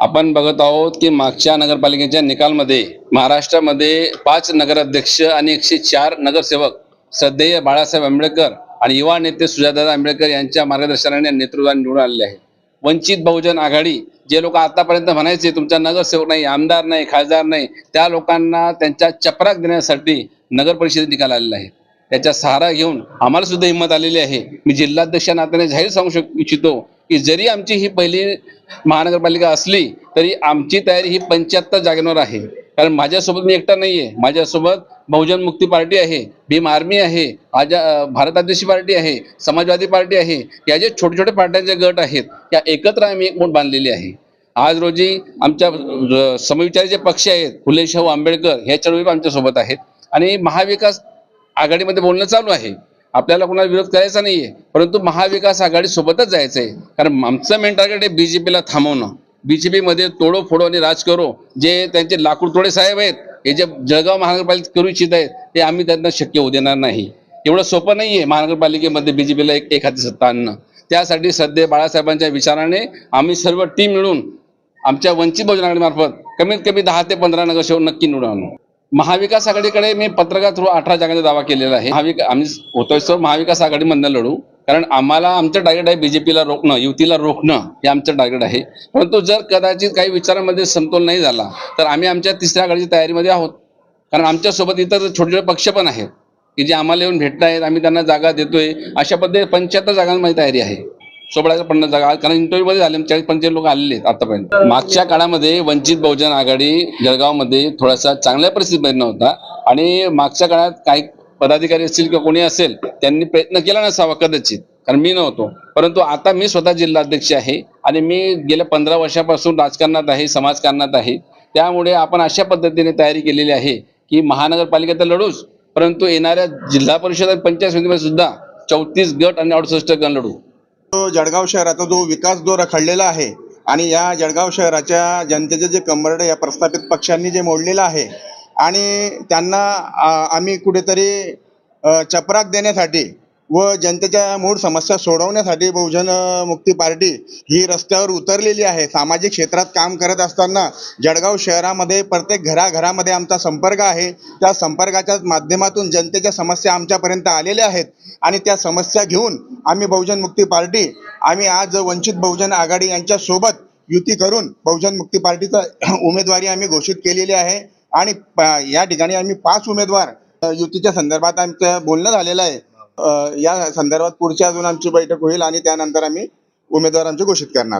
आपण बघत आहोत की मागच्या नगरपालिकेच्या निकालमध्ये महाराष्ट्रामध्ये पाच नगराध्यक्ष आणि एकशे चार नगरसेवक श्रद्धेय बाळासाहेब आंबेडकर आणि युवा नेते सुजातादा आंबेडकर यांच्या मार्गदर्शनाने नेतृत्वाने निवडून आलेले आहेत. वंचित बहुजन आघाडी जे लोक आतापर्यंत म्हणायचे तुमचा नगरसेवक नाही आमदार नाही खासदार नाही त्या लोकांना त्यांच्या चपराक देण्यासाठी नगर परिषद निकाल आलेला आहे. त्याचा सहारा घेऊन आम्हाला सुद्धा हिंमत आलेली आहे. मी जिल्हाध्यक्ष नात्याने जाहीर सांगू शक इच्छितो की जरी आमची ही पहिली महानगरपालिका असली तरी आमची तयारी ही पंच्याहत्तर जागेवर आहे. कारण माझ्यासोबत मी एकटा नाही आहे माझ्यासोबत बहुजन मुक्ती पार्टी आहे भीम आर्मी आहे आजा भारत आदिवासी पार्टी आहे समाजवादी पार्टी आहे. या जे छोटे छोटे पार्ट्यांचे गट आहेत या एकत्र आम्ही एक मोठ बांधलेली आहे. आज रोजी आमच्या समविचारी जे पक्ष आहेत फुले शाहू आंबेडकर ह्या चळवळी आमच्यासोबत आहेत. आणि महाविकास आघाडीमध्ये बोलणं चालू आहे. आपल्याला कोणाला विरोध करायचा नाहीये. परंतु महाविकास आघाडी सोबतच जायचं आहे कारण आमचं मेन टार्गेट आहे बीजेपीला थांबवणं. बीजेपी मध्ये तोडो फोडो आणि राज करो. जे त्यांचे लाकूड तोडे साहेब आहेत हे जे जळगाव महानगरपालिका करू इच्छित आहेत ते आम्ही त्यांना शक्य होऊ देणार नाही. एवढं सोपं नाही आहे महानगरपालिकेमध्ये बीजेपीला एक एखादी सत्ता आणणं. त्यासाठी सध्या बाळासाहेबांच्या विचाराने आम्ही सर्व टीम मिळून आमच्या वंचित बहुजन आघाडीमार्फत कमीत कमी दहा ते पंधरा नगरसेवक नक्की निवडून आणू. महाविकास आघाडीकडे मी पत्रकार थ्रू अठरा जागांचा दावा केलेला आहे. महाविका आम्ही होतोय सर महाविकास आघाडीमधनं लढू. कारण आम्हाला आमचं टार्गेट आहे बीजेपीला रोखणं युतीला रोखणं हे आमचं टार्गेट आहे. परंतु जर कदाचित काही विचारांमध्ये समतोल नाही झाला तर आम्ही आमच्या तिसऱ्या आघाडीच्या तयारीमध्ये आहोत. कारण आमच्यासोबत इतर छोटे छोटे पक्ष पण आहेत की जे आम्हाला येऊन भेटत आहेत आम्ही त्यांना जागा देतोय. अशा पद्धतीने पंच्याहत्तर जागांमध्ये तयारी आहे. सोळा पन्नास जागा कारण इंटरव्ह्यू मध्ये झाले चाळीस पंचवीस लोक आलेले आहेत आतापर्यंत. मागच्या काळामध्ये वंचित बहुजन आघाडी जळगावमध्ये थोडासा चांगल्या परिस्थितीमध्ये नव्हता. आणि मागच्या काळात काही पदाधिकारी असतील किंवा कोणी असेल त्यांनी प्रयत्न केला नसावा कदाचित. कारण मी नव्हतो. परंतु आता मी स्वतः जिल्हाध्यक्ष आहे आणि मी गेल्या पंधरा वर्षापासून राजकारणात आहे समाजकारणात आहे. त्यामुळे आपण अशा पद्धतीने तयारी केलेली आहे की महानगरपालिका तर लढूच परंतु येणाऱ्या जिल्हा परिषद आणि पंचायत समितीमध्ये सुद्धा चौतीस गट आणि अडुसष्ट गण लढू तो जळगाव शहराचा जो विकास जो रखडलेला आहे आणि या जळगाव शहराच्या जनतेचे जे कंबरडे या प्रस्थापित पक्षांनी जे मोडलेलं आहे आणि त्यांना आम्ही कुठेतरी चपराक देण्यासाठी व जनतेच्या मूळ समस्या सोडवण्यासाठी बहुजन मुक्ती पार्टी ही रस्त्यावर उतरलेली आहे. सामाजिक क्षेत्रात काम करत असताना जळगाव शहरामध्ये प्रत्येक घराघरामध्ये आमचा संपर्क आहे. त्या संपर्काच्या माध्यमातून जनतेच्या समस्या आमच्यापर्यंत आलेल्या आहेत. आणि त्या समस्या घेऊन आम्ही बहुजन मुक्ती पार्टी आम्ही आज वंचित बहुजन आघाडी यांच्यासोबत युती करून बहुजन मुक्ती पार्टीचा उमेदवारी आम्ही घोषित केलेली आहे. आणि प- या ठिकाणी आम्ही पाच उमेदवार युतीच्या संदर्भात आमचं बोलणं झालेलं आहे. या संदर्भात पुढची अजून आमची बैठक होईल आणि त्यानंतर आम्ही उमेदवार आमचे घोषित करणार आहोत.